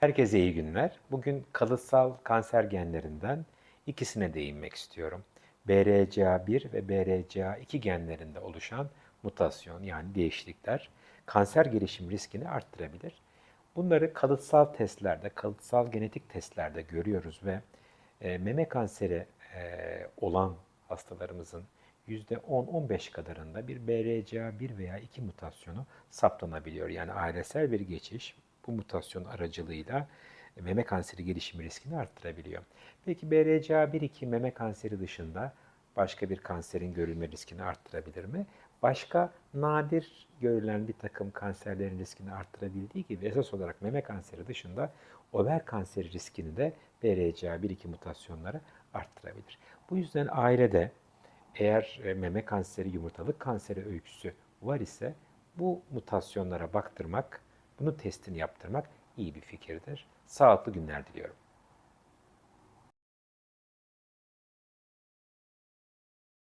Herkese iyi günler. Bugün kalıtsal kanser genlerinden ikisine değinmek istiyorum. BRCA1 ve BRCA2 genlerinde oluşan mutasyon yani değişiklikler kanser gelişim riskini arttırabilir. Bunları kalıtsal testlerde, kalıtsal genetik testlerde görüyoruz ve e, meme kanseri e, olan hastalarımızın %10-15 kadarında bir BRCA1 veya 2 mutasyonu saptanabiliyor. Yani ailesel bir geçiş bu mutasyon aracılığıyla meme kanseri gelişimi riskini arttırabiliyor. Peki BRCA1-2 meme kanseri dışında başka bir kanserin görülme riskini arttırabilir mi? Başka nadir görülen bir takım kanserlerin riskini arttırabildiği gibi esas olarak meme kanseri dışında over kanseri riskini de BRCA1-2 mutasyonları arttırabilir. Bu yüzden ailede eğer e, meme kanseri, yumurtalık kanseri öyküsü var ise bu mutasyonlara baktırmak, bunun testini yaptırmak iyi bir fikirdir. Sağlıklı günler diliyorum.